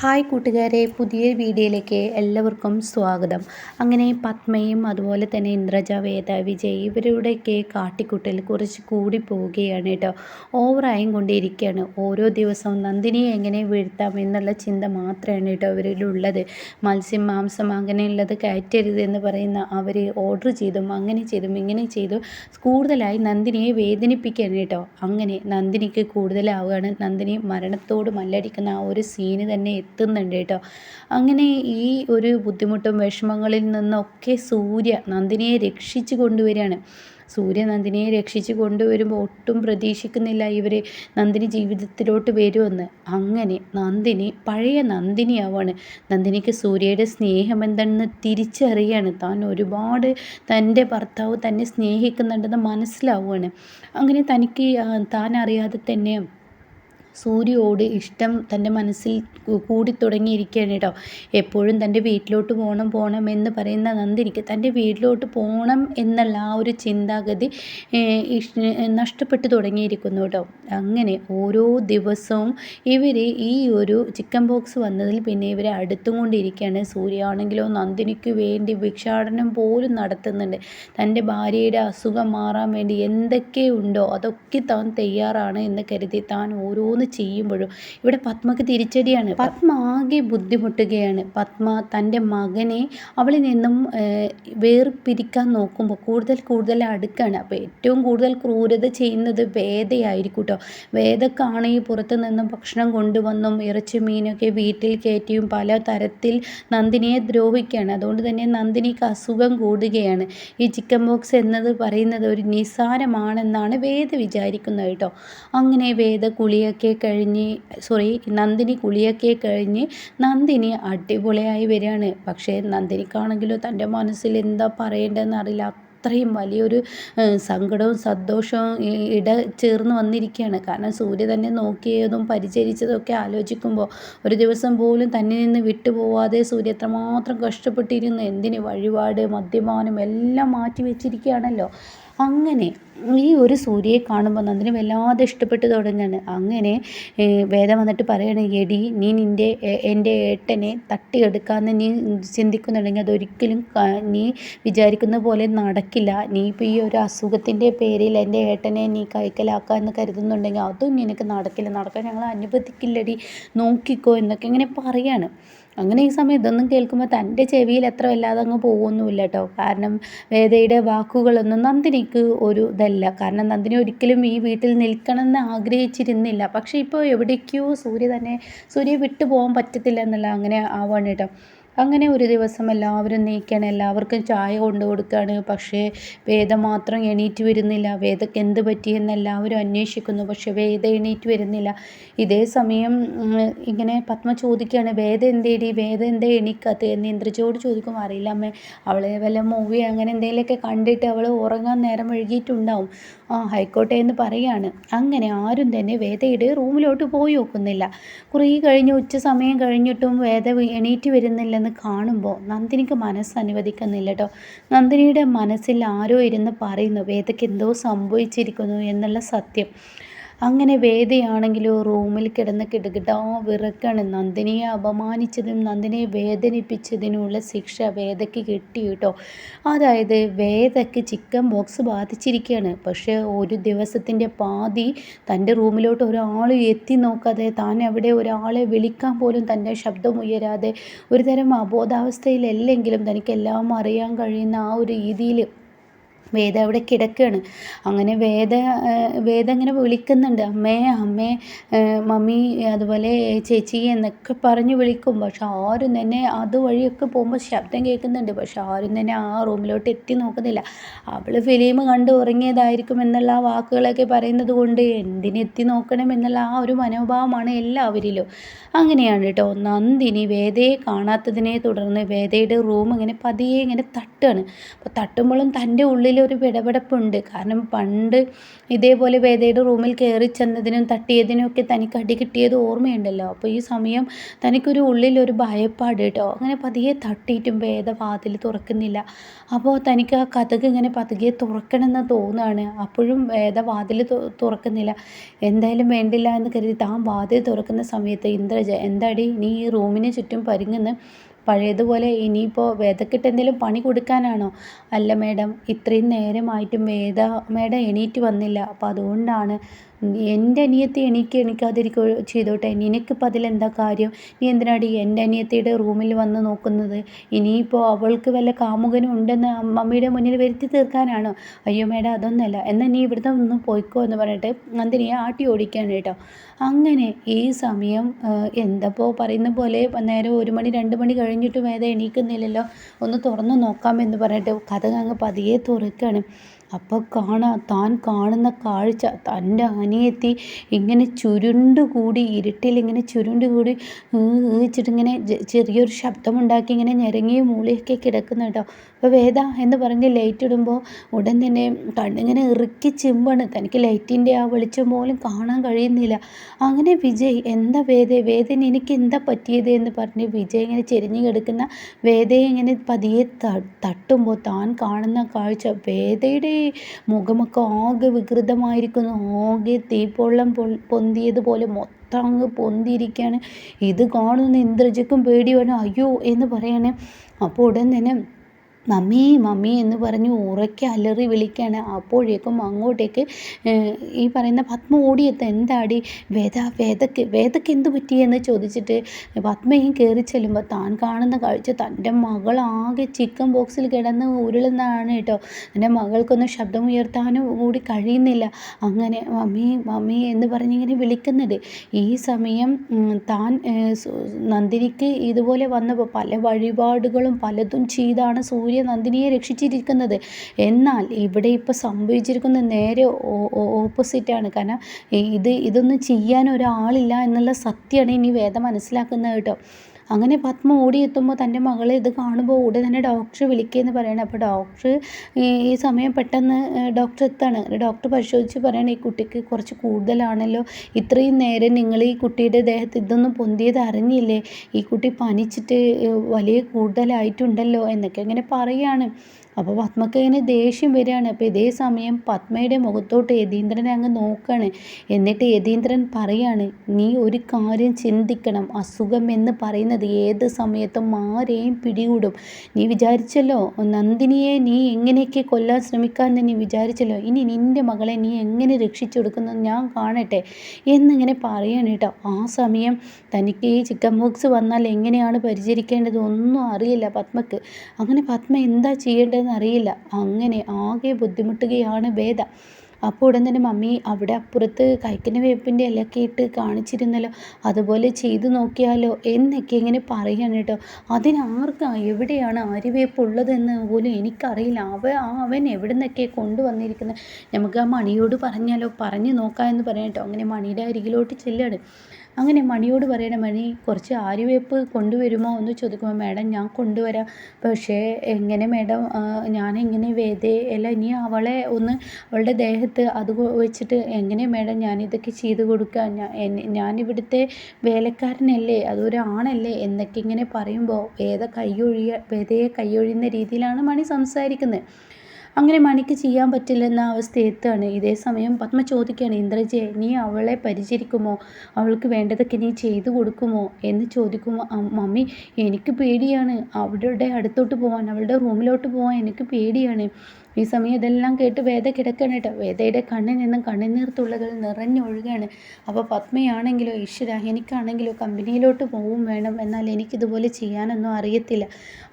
Hi കൂട്ടുകാരെ പുതിയ വീഡിയോയിലേക്ക് എല്ലാവർക്കും സ്വാഗതം. അങ്ങനെ പത്മയും അതുപോലെ തന്നെ ഇന്ദ്രജ വേദ വിജയ് ഇവരുടെയൊക്കെ കാട്ടിക്കുട്ടൽ കുറച്ച് കൂടി പോവുകയാണ് കേട്ടോ. ഓവറായും കൊണ്ടിരിക്കുകയാണ് ഓരോ ദിവസവും നന്ദിനിയെ എങ്ങനെ വീഴ്ത്താം എന്നുള്ള ചിന്ത മാത്രമാണ് കേട്ടോ അവരിലുള്ളത് മത്സ്യം മാംസം അങ്ങനെയുള്ളത് കയറ്റരുത് എന്ന് പറയുന്ന അവർ ഓർഡർ ചെയ്തും അങ്ങനെ ചെയ്തും ഇങ്ങനെ ചെയ്തു കൂടുതലായി നന്ദിനിയെ വേദനിപ്പിക്കുകയാണ് കേട്ടോ. അങ്ങനെ നന്ദിനിക്ക് കൂടുതലാവുകയാണ്. നന്ദിനി മരണത്തോട് മല്ലടിക്കുന്ന ആ ഒരു സീന് തന്നെ എത്തുന്നുണ്ട് കേട്ടോ. അങ്ങനെ ഈ ഒരു ബുദ്ധിമുട്ടും വിഷമങ്ങളിൽ നിന്നൊക്കെ സൂര്യ നന്ദിനിയെ രക്ഷിച്ചു കൊണ്ടുവരികയാണ്. സൂര്യ നന്ദിനിയെ രക്ഷിച്ചു കൊണ്ടുവരുമ്പോൾ ഒട്ടും പ്രതീക്ഷിക്കുന്നില്ല ഇവർ നന്ദിനി ജീവിതത്തിലോട്ട് വരുമെന്ന്. അങ്ങനെ നന്ദിനി പഴയ നന്ദിനിയാവാണ്. നന്ദിനിക്ക് സൂര്യയുടെ സ്നേഹം എന്താണെന്ന് തിരിച്ചറിയാണ്. താൻ ഒരുപാട് തന്റെ ഭർത്താവ് തന്നെ സ്നേഹിക്കുന്നുണ്ടെന്ന് മനസ്സിലാവുകയാണ്. അങ്ങനെ തനിക്ക് താൻ അറിയാതെ തന്നെ സൂര്യയോട് ഇഷ്ടം തന്റെ മനസ്സിൽ കൂടി തുടങ്ങിയിരിക്കുകയാണ് കേട്ടോ. എപ്പോഴും തന്റെ വീട്ടിലോട്ട് പോകണം പോകണം എന്ന് പറയുന്ന നന്ദിനിക്ക് തന്റെ വീട്ടിലോട്ട് പോകണം എന്നുള്ള ആ ഒരു ചിന്താഗതി നഷ്ടപ്പെട്ടു തുടങ്ങിയിരിക്കുന്നു കേട്ടോ. അങ്ങനെ ഓരോ ദിവസവും ഇവർ ഈ ഒരു ചിക്കൻ ബോക്സ് വന്നതിൽ പിന്നെ ഇവർ അടുത്തും കൊണ്ടിരിക്കുകയാണ്. സൂര്യയാണെങ്കിലോ നന്ദിനിക്ക് വേണ്ടി ഭിക്ഷാടനം പോലും നടത്തുന്നുണ്ട്. തന്റെ ഭാര്യയുടെ അസുഖം മാറാൻ വേണ്ടി എന്തൊക്കെ ഉണ്ടോ അതൊക്കെ താൻ തയ്യാറാണ് എന്ന് കരുതി താൻ ഓരോന്ന് ചെയ്യുമ്പോഴും ഇവിടെ പത്മക്ക് തിരിച്ചടിയാണ്. പത്മ ആകെ ബുദ്ധിമുട്ടുകയാണ്. പത്മ തന്റെ മകനെ അവളിൽ നിന്നും വേർപിരിക്കാൻ നോക്കുമ്പോൾ കൂടുതൽ കൂടുതൽ അടുക്കാണ്. അപ്പോൾ ഏറ്റവും കൂടുതൽ ക്രൂരത ചെയ്യുന്നത് വേദയായിരിക്കും കേട്ടോ വേദക്കാണെങ്കിൽ പുറത്തു നിന്നും ഭക്ഷണം കൊണ്ടുവന്നും ഇറച്ചി മീനൊക്കെ വീട്ടിൽ കയറ്റിയും പല തരത്തിൽ നന്ദിനിയെ ദ്രോഹിക്കുകയാണ്. അതുകൊണ്ട് തന്നെ നന്ദിനിക്ക് അസുഖം കൂടുകയാണ്. ഈ ചിക്കൻ ബോക്സ് എന്നത് പറയുന്നത് ഒരു നിസാരമാണെന്നാണ് വേദ വിചാരിക്കുന്നത് കേട്ടോ അങ്ങനെ വേദ കുളിയൊക്കെ കഴിഞ്ഞ് സോറി നന്ദിനി കുളിയൊക്കെ കഴിഞ്ഞ് നന്ദിനി അടിപൊളിയായി വരികയാണ്. പക്ഷേ നന്ദിനിക്കാണെങ്കിലോ തന്റെ മനസ്സിൽ എന്താ പറയേണ്ടതെന്ന് അറിയില്ല. അത്രയും വലിയൊരു സങ്കടവും സന്തോഷവും ഇട ചേർന്ന് വന്നിരിക്കുകയാണ്. കാരണം സൂര്യ തന്നെ നോക്കിയതും പരിചരിച്ചതൊക്കെ ആലോചിക്കുമ്പോൾ ഒരു ദിവസം പോലും തന്നെ നിന്ന് വിട്ടുപോവാതെ സൂര്യ എത്രമാത്രം കഷ്ടപ്പെട്ടിരുന്നു. എന്തിന് വഴിപാട് മദ്യപാനം എല്ലാം മാറ്റി വെച്ചിരിക്കുകയാണല്ലോ. അങ്ങനെ ഈ ഒരു സൂര്യയെ കാണുമ്പോൾ നന്ദിനി വല്ലാതെ ഇഷ്ടപ്പെട്ട് തുടങ്ങുകയാണ് അങ്ങനെ വേദം വന്നിട്ട് പറയണ എടി നീ നിന്റെ എന്റെ ഏട്ടനെ തട്ടിയെടുക്കാമെന്ന് നീ ചിന്തിക്കുന്നുണ്ടെങ്കിൽ അതൊരിക്കലും നീ വിചാരിക്കുന്ന പോലെ നടക്കില്ല. നീ ഇപ്പോൾ ഈ ഒരു അസുഖത്തിന്റെ പേരിൽ എന്റെ ഏട്ടനെ നീ കൈക്കലാക്കുക എന്ന് കരുതുന്നുണ്ടെങ്കിൽ അതും നിനക്ക് നടക്കില്ല. നടക്കാൻ ഞങ്ങൾ അനുവദിക്കില്ലടി. നോക്കിക്കോ എന്നൊക്കെ ഇങ്ങനെ പറയാണ്. അങ്ങനെ ഈ സമയം ഇതൊന്നും കേൾക്കുമ്പോൾ തന്റെ ചെവിയിൽ എത്ര വല്ലാതെ അങ്ങ് പോകുമൊന്നുമില്ല കേട്ടോ കാരണം വേദയുടെ വാക്കുകളൊന്നും നന്ദിനിക്ക് ഒരു ഇതല്ല. കാരണം നന്ദിനി ഒരിക്കലും ഈ വീട്ടിൽ നിൽക്കണമെന്ന് ആഗ്രഹിച്ചിരുന്നില്ല. പക്ഷേ ഇപ്പോൾ എവിടേക്കോ സൂര്യ തന്നെ സൂര്യ വിട്ടു പോകാൻ പറ്റത്തില്ല എന്നുള്ള അങ്ങനെ ആവാണ് കേട്ടോ അങ്ങനെ ഒരു ദിവസം എല്ലാവരും നീക്കുകയാണ് എല്ലാവർക്കും ചായ കൊണ്ടു കൊടുക്കുകയാണ് പക്ഷേ വേദ മാത്രം എണീറ്റ് വരുന്നില്ല. വേദക്ക് എന്ത് പറ്റിയെന്ന് എല്ലാവരും അന്വേഷിക്കുന്നു. പക്ഷേ വേദ എണീറ്റ് വരുന്നില്ല. ഇതേ സമയം ഇങ്ങനെ പത്മ ചോദിക്കുകയാണ് വേദ എന്തേടി? വേദ എന്തേ എണീക്കാത്ത? എന്ന് ഇന്ദ്രജയോട് ചോദിക്കും അറിയില്ല അമ്മേ. അവളെ വല്ല മൂവി അങ്ങനെ എന്തെങ്കിലുമൊക്കെ കണ്ടിട്ട് അവൾ ഉറങ്ങാൻ നേരം ഒഴുകിയിട്ടുണ്ടാവും ആ ഹൈക്കോട്ടെ എന്ന് പറയാണ്. അങ്ങനെ ആരും തന്നെ വേദയുടെ റൂമിലോട്ട് പോയി നോക്കുന്നില്ല. കുറേ കഴിഞ്ഞ് ഉച്ച സമയം കഴിഞ്ഞിട്ടും വേദ എണീറ്റ് വരുന്നില്ലെന്ന് കാണുമ്പോൾ നന്ദിനിക്ക് മനസ്സ് അനുവദിക്കുന്നില്ല കേട്ടോ നന്ദിനിയുടെ മനസ്സിൽ ആരോ ഇരുന്ന് പറയുന്നു വേദയ്ക്ക് എന്തോ സംഭവിച്ചിരിക്കുന്നു എന്നുള്ള സത്യം. അങ്ങനെ വേദയാണെങ്കിലോ റൂമിൽ കിടന്ന് കിടകിടാ വിറക്കാണ് നന്ദിനിയെ അപമാനിച്ചതും നന്ദിനിയെ വേദനിപ്പിച്ചതിനുള്ള ശിക്ഷ വേദയ്ക്ക് കിട്ടി കേട്ടോ. അതായത് വേദയ്ക്ക് ചിക്കൻ ബോക്സ് ബാധിച്ചിരിക്കുകയാണ്. പക്ഷേ ഒരു ദിവസത്തിന്റെ പാതി തന്റെ റൂമിലോട്ട് ഒരാൾ എത്തി നോക്കാതെ താൻ അവിടെ ഒരാളെ വിളിക്കാൻ പോലും തന്റെ ശബ്ദം ഉയരാതെ ഒരുതരം അബോധാവസ്ഥയിലല്ലെങ്കിലും തനിക്കെല്ലാം അറിയാൻ കഴിയുന്ന ആ ഒരു രീതിയിൽ വേദ അവിടെ കിടക്കുകയാണ്. അങ്ങനെ വേദ വേദ ഇങ്ങനെ വിളിക്കുന്നുണ്ട്. അമ്മേ അമ്മേ മമ്മി അതുപോലെ ചേച്ചി എന്നൊക്കെ പറഞ്ഞ് വിളിക്കും. പക്ഷെ ആരും തന്നെ അതുവഴിയൊക്കെ പോകുമ്പോൾ ശബ്ദം കേൾക്കുന്നുണ്ട്. പക്ഷെ ആരും തന്നെ ആ റൂമിലോട്ട് എത്തി നോക്കുന്നില്ല. അവൾ ഫിലിം കണ്ട് ഉറങ്ങിയതായിരിക്കും എന്നുള്ള ആ വാക്കുകളൊക്കെ പറയുന്നത് കൊണ്ട് എന്തിനെത്തി നോക്കണം എന്നുള്ള ആ ഒരു മനോഭാവമാണ് എല്ലാവരിലും. അങ്ങനെയാണ് കേട്ടോ. നന്ദിനി വേദയെ കാണാത്തതിനെ തുടർന്ന് വേദയുടെ റൂം ഇങ്ങനെ പതിയെ ഇങ്ങനെ തട്ടാണ്. അപ്പോൾ തട്ടുമ്പോഴും തന്റെ ഉള്ളിൽ ഉള്ളിലൊരു വിടപെടപ്പുണ്ട് കാരണം പണ്ട് ഇതേപോലെ വേദയുടെ റൂമിൽ കയറി ചെന്നതിനും തട്ടിയതിനും ഒക്കെ തനിക്ക് അടി കിട്ടിയത് ഓർമ്മയുണ്ടല്ലോ. അപ്പോൾ ഈ സമയം തനിക്കൊരു ഒരു ഭയപ്പാട് കേട്ടോ. അങ്ങനെ പതിയെ തട്ടിയിട്ടും വേദ വാതിൽ തുറക്കുന്നില്ല. അപ്പോൾ തനിക്ക് ആ കഥക് ഇങ്ങനെ പതുക്കെ തുറക്കണമെന്ന് തോന്നുകയാണ് അപ്പോഴും വേദ വാതിൽ തുറക്കുന്നില്ല. എന്തായാലും വേണ്ടില്ല എന്ന് കരുതി താൻ വാതിൽ തുറക്കുന്ന സമയത്ത് ഇന്ദ്രജ എന്താടി നീ ഈ റൂമിന് ചുറ്റും പരിങ്ങുന്ന? പഴയതുപോലെ ഇനിയിപ്പോൾ വേദക്കിട്ട് എന്തെങ്കിലും പണി കൊടുക്കാനാണോ? അല്ല മേഡം ഇത്രയും നേരമായിട്ടും വേദ മേഡം എണീറ്റ് വന്നില്ല. അപ്പോൾ അതുകൊണ്ടാണ് എന്റെ അനിയത്തി എണീക്ക് എണീക്കാതിരിക്കുക ചെയ്തോട്ടെ. നിനക്കിപ്പോൾ അതിലെന്താ കാര്യം? നീ എന്തിനാടി എന്റെ അനിയത്തിയുടെ റൂമിൽ വന്ന് നോക്കുന്നത്? ഇനിയിപ്പോൾ അവൾക്ക് വല്ല കാമുകനും ഉണ്ടെന്ന് മമ്മിയുടെ മുന്നിൽ വരുത്തി തീർക്കാനാണോ? അയ്യോ മേഡം അതൊന്നുമല്ല എന്നാൽ നീ ഇവിടുത്തെ ഒന്ന് പോയിക്കോ എന്ന് പറഞ്ഞിട്ട് നന്ദിനിയെ ആട്ടി ഓടിക്കാൻ കേട്ടോ. അങ്ങനെ ഈ സമയം എന്തപ്പോൾ പറയുന്ന പോലെ നേരെ ഒരു മണി രണ്ട് മണി കഴിഞ്ഞിട്ട് ഏതാ എണീക്കുന്നില്ലല്ലോ. ഒന്ന് തുറന്ന് നോക്കാമെന്ന് പറഞ്ഞിട്ട് കഥ അങ്ങ് പതിയെ തുറക്കുകയാണ് അപ്പോൾ കാണാ താൻ കാണുന്ന കാഴ്ച തന്റെ അനിയത്തി ഇങ്ങനെ ചുരുണ്ടുകൂടി ഇരുട്ടിൽ ഇങ്ങനെ ചുരുണ്ടുകൂടി കൂടി ഇങ്ങനെ ചെറിയൊരു ശബ്ദമുണ്ടാക്കി ഇങ്ങനെ ഞെരങ്ങിയ മൂളിയൊക്കെ കിടക്കുന്ന കേട്ടോ. അപ്പോൾ വേദ എന്ന് പറഞ്ഞ് ലൈറ്റ് ഇടുമ്പോൾ ഉടൻ തന്നെ കണ്ണിങ്ങനെ ഇറുക്കി ചിമ്പാണ്. തനിക്ക് ലൈറ്റിന്റെ ആ വെളിച്ചം പോലും കാണാൻ കഴിയുന്നില്ല. അങ്ങനെ വിജയ് എന്താ വേദ വേദന എനിക്ക് എന്താ പറ്റിയത് എന്ന് പറഞ്ഞ് വിജയ് ഇങ്ങനെ ചെരിഞ്ഞു കിടക്കുന്ന വേദയെ ഇങ്ങനെ പതിയെ തട്ടുമ്പോൾ താൻ കാണുന്ന കാഴ്ച വേദയുടെ മുഖമൊക്കെ ആകെ വികൃതമായിരിക്കുന്നു. ആകെ തീപ്പൊള്ളം പൊ പൊന്തിയതുപോലെ മൊത്തം അങ്ങ് പൊന്തിയിരിക്കുകയാണ് ഇത് കാണുന്ന ഇന്ദ്രജയ്ക്കും പേടി വേണം അയ്യോ എന്ന് പറയണേ. അപ്പോൾ ഉടൻ തന്നെ മമ്മി മമ്മി എന്ന് പറഞ്ഞ് ഉറക്കെ അലറി വിളിക്കുകയാണ് അപ്പോഴേക്കും അങ്ങോട്ടേക്ക് ഈ പറയുന്ന പത്മ ഓടിയെത്തും. എന്താടി? വേദ വേദക്ക് വേദക്ക് എന്ത് പറ്റിയെന്ന് ചോദിച്ചിട്ട് പത്മയും കയറി ചെല്ലുമ്പോൾ താൻ കാണുന്ന കാഴ്ച തന്റെ മകൾ ആകെ ചിക്കൻ ബോക്സിൽ കിടന്ന് ഉരുളുന്നതാണ് കേട്ടോ. എന്റെ മകൾക്കൊന്നും ശബ്ദം ഉയർത്താനും കൂടി കഴിയുന്നില്ല. അങ്ങനെ മമ്മി മമ്മി എന്ന് പറഞ്ഞിങ്ങനെ വിളിക്കുന്നുണ്ട് ഈ സമയം താൻ നന്ദിനിക്ക് ഇതുപോലെ വന്നപ്പോൾ പല വഴിപാടുകളും പലതും ചെയ്താണ് സൂര്യ നന്ദിനിയെ രക്ഷിച്ചിരിക്കുന്നത്. എന്നാൽ ഇവിടെ ഇപ്പോൾ സംഭവിച്ചിരിക്കുന്ന നേരെ ഓപ്പോസിറ്റാണ് കാരണം ഇത് ഇതൊന്നും ചെയ്യാൻ ഒരാളില്ല എന്നുള്ള സത്യമാണ് ഇനി വേദം മനസ്സിലാക്കുന്നത് കേട്ടോ. അങ്ങനെ പത്മ ഓടിയെത്തുമ്പോൾ തന്റെ മകളെ ഇത് കാണുമ്പോൾ ഉടനെ തന്നെ ഡോക്ടറെ വിളിക്കുകയെന്ന് പറയണം. അപ്പോൾ ഡോക്ടർ ഈ സമയം പെട്ടെന്ന് ഡോക്ടർ എത്താണ്? ഡോക്ടർ പരിശോധിച്ച് പറയണം ഈ കുട്ടിക്ക് കുറച്ച് കൂടുതലാണല്ലോ. ഇത്രയും നേരം നിങ്ങൾ ഈ കുട്ടിയുടെ ദേഹത്ത് ഇതൊന്നും പൊന്തിയത് അറിഞ്ഞില്ലേ? ഈ കുട്ടി പനിച്ചിട്ട് വലിയ കൂടുതലായിട്ടുണ്ടല്ലോ എന്നൊക്കെ ഇങ്ങനെ പറയുകയാണ് അപ്പോൾ പത്മക്ക് ഇങ്ങനെ ദേഷ്യം വരികയാണ്. അപ്പോൾ ഇതേ സമയം പത്മയുടെ മുഖത്തോട്ട് യതീന്ദ്രനെ അങ്ങ് നോക്കുകയാണ്. എന്നിട്ട് യതീന്ദ്രൻ പറയാണ് നീ ഒരു കാര്യം ചിന്തിക്കണം. അസുഖം എന്ന് പറയുന്നത് ഏത് സമയത്തും ആരെയും പിടികൂടും. നീ വിചാരിച്ചല്ലോ നന്ദിനിയെ നീ എങ്ങനെയൊക്കെ കൊല്ലാൻ ശ്രമിക്കാമെന്ന് നീ വിചാരിച്ചല്ലോ. ഇനി നിന്റെ മകളെ നീ എങ്ങനെ രക്ഷിച്ചെടുക്കുന്നത് ഞാൻ കാണട്ടെ എന്നിങ്ങനെ പറയാണ് കേട്ടോ. ആ സമയം തനിക്ക് ഈ ചിക്കൻ ബോക്സ് വന്നാൽ എങ്ങനെയാണ് പരിചരിക്കേണ്ടത് ഒന്നും അറിയില്ല പത്മക്ക്. അങ്ങനെ പത്മ എന്താ ചെയ്യേണ്ടത് അറിയില്ല. അങ്ങനെ ആകെ ബുദ്ധിമുട്ടുകയാണ് വേദ. അപ്പോൾ ഉടൻ തന്നെ മമ്മി അവിടെ അപ്പുറത്ത് കൈക്കിന്റെ വേപ്പിന്റെ ഇലയൊക്കെ ഇട്ട് കാണിച്ചിരുന്നല്ലോ. അതുപോലെ ചെയ്തു നോക്കിയാലോ? എന്നൊക്കെ ഇങ്ങനെ പറയാണ് കേട്ടോ. അതിനാർക്കാ? എവിടെയാണ് ആര്യവേപ്പ് ഉള്ളതെന്ന് പോലും എനിക്കറിയില്ല. അവ അവൻ എവിടെ നിന്നൊക്കെ കൊണ്ടുവന്നിരിക്കുന്നത്? നമുക്ക് ആ മണിയോട് പറഞ്ഞാലോ? പറഞ്ഞു നോക്കാം എന്ന് പറയാം കേട്ടോ. അങ്ങനെ മണിയുടെ അരികിലോട്ട് ചെല്ലുകയാണ്. അങ്ങനെ മണിയോട് പറയണ മണി കുറച്ച് ആര്യവേപ്പ് കൊണ്ടുവരുമോ? എന്ന് ചോദിക്കുമ്പോൾ മാഡം ഞാൻ കൊണ്ടുവരാം. പക്ഷേ എങ്ങനെ മാഡം? ഞാനിങ്ങനെ വേദേ? അല്ല ഇനി അവളെ ഒന്ന് അവളുടെ ദേഹത്ത് അത് വെച്ചിട്ട് എങ്ങനെ മാഡം ഞാനിതൊക്കെ ചെയ്ത് കൊടുക്കുക ഞാനിവിടുത്തെ വേലക്കാരനല്ലേ അതൊരാണല്ലേ? എന്നൊക്കെ ഇങ്ങനെ പറയുമ്പോൾ വേദ കൈയൊഴിയ വേദയെ കൈയൊഴിയുന്ന രീതിയിലാണ് മണി സംസാരിക്കുന്നത് അങ്ങനെ മണിക്ക് ചെയ്യാൻ പറ്റില്ലെന്ന അവസ്ഥ എത്തുകയാണ് ഇതേ സമയം പത്മ ചോദിക്കുകയാണ് ഇന്ദ്രജയെ നീ അവളെ പരിചരിക്കുമോ? അവൾക്ക് വേണ്ടതൊക്കെ നീ ചെയ്തു കൊടുക്കുമോ? എന്ന് ചോദിക്കുമ്പോൾ മമ്മി എനിക്ക് പേടിയാണ്. അവളുടെ അടുത്തോട്ട് പോകാൻ അവളുടെ റൂമിലോട്ട് പോകാൻ എനിക്ക് പേടിയാണ്. ഈ സമയം ഇതെല്ലാം കേട്ട് വേദ കിടക്കണം കേട്ടോ. വേദയുടെ കണ്ണിൽ നിന്നും കണ്ണുനീർ തുള്ളകൾ നിറഞ്ഞൊഴുകയാണ് അപ്പോൾ പത്മയാണെങ്കിലോ ഈശ്വര എനിക്കാണെങ്കിലോ കമ്പനിയിലോട്ട് പോവും വേണം. എന്നാൽ എനിക്കിതുപോലെ ചെയ്യാനൊന്നും അറിയത്തില്ല.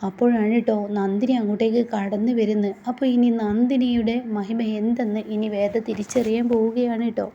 അപ്പോഴാണ് കേട്ടോ നന്ദിനി അങ്ങോട്ടേക്ക് കടന്നു വരുന്നത്. അപ്പോൾ ഇനി നന്ദിനിയുടെ മഹിമ എന്തെന്ന് ഇനി വേദ തിരിച്ചറിയാൻ പോവുകയാണ് കേട്ടോ.